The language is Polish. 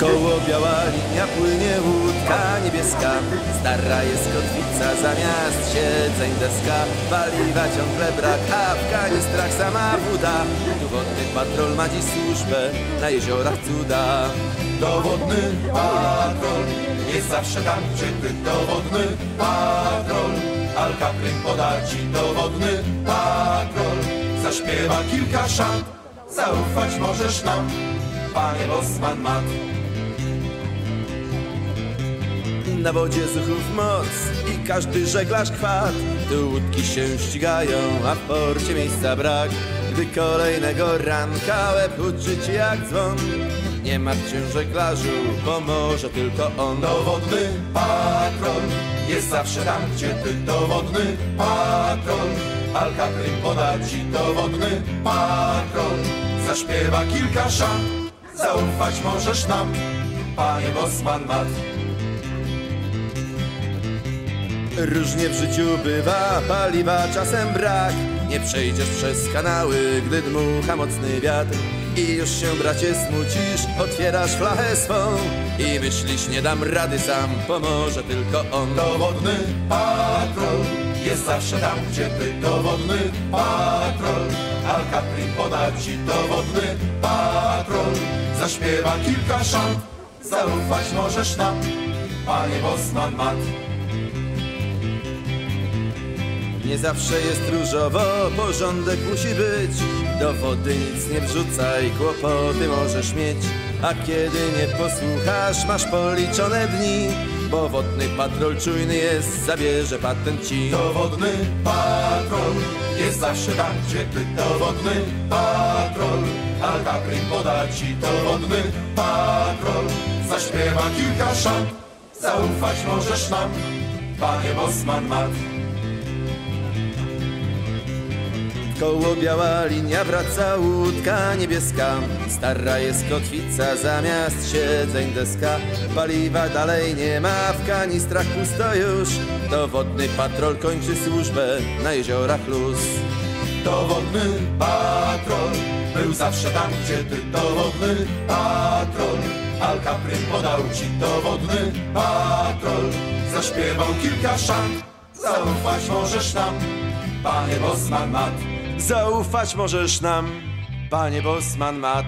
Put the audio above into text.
Koło biała linia płynie łódka niebieska. Stara jest kotwica zamiast siedzeń deska. Paliwa ciągle brak, a w kanistrach sama woda Tu wodny patrol ma dziś służbę, na jeziorach cuda. Dowodny patrol jest zawsze tam, gdzie ty. Dowodny patrol Al Caprin poda ci. Dowodny patrol Zaśpiewa kilka szat, zaufać możesz nam Panie Bosman Mat Na wodzie zuchów moc i każdy żeglarz kwat. Tu łódki się ścigają, a w porcie miejsca brak. Gdy kolejnego ranka łeb huczy ci jak dzwon. Nie martw się żeglarzu, pomoże tylko on. Dowodny patrol jest zawsze tam, gdzie ty. Dowodny patrol Al Caprin poda ci. Dowodny patrol Zaśpiewa kilka szat, zaufać możesz nam Panie Bosman Mat Różnie w życiu bywa, paliwa czasem brak. Nie przejdziesz przez kanały, gdy dmucha mocny wiatr. I już się bracie smucisz, otwierasz flachę swą. I myślisz nie dam rady sam, pomoże tylko on. Dowodny patrol jest zawsze tam, gdzie ty. Dowodny patrol Al Caprin poda ci. Dowodny patrol Zaśpiewa kilka szat, zaufać możesz nam Panie Bosman Mat Nie zawsze jest różowo, porządek musi być. Do wody nic nie wrzucaj, kłopoty możesz mieć. A kiedy nie posłuchasz, masz policzone dni. Bo wodny patrol czujny jest, zabierze patent ci Dowodny patrol jest zawsze tam, gdzie ty. Dowodny patrol Al Caprin poda ci. Dowodny patrol Zaśpiewa kilka szat, zaufać możesz nam Panie Bosman Mat Koło biała linia wraca łódka niebieska. Stara jest kotwica zamiast siedzeń deska. Paliwa dalej nie ma, w kanistrach pusto już. To wodny patrol kończy służbę na jeziorach luz. Dowodny patrol był zawsze tam, gdzie ty. Dowodny patrol. Al Caprin podał ci dowodny patrol. Zaśpiewał kilka szat, zaufać możesz nam Panie Bosman Mat Zaufać możesz nam, panie Bosman Mat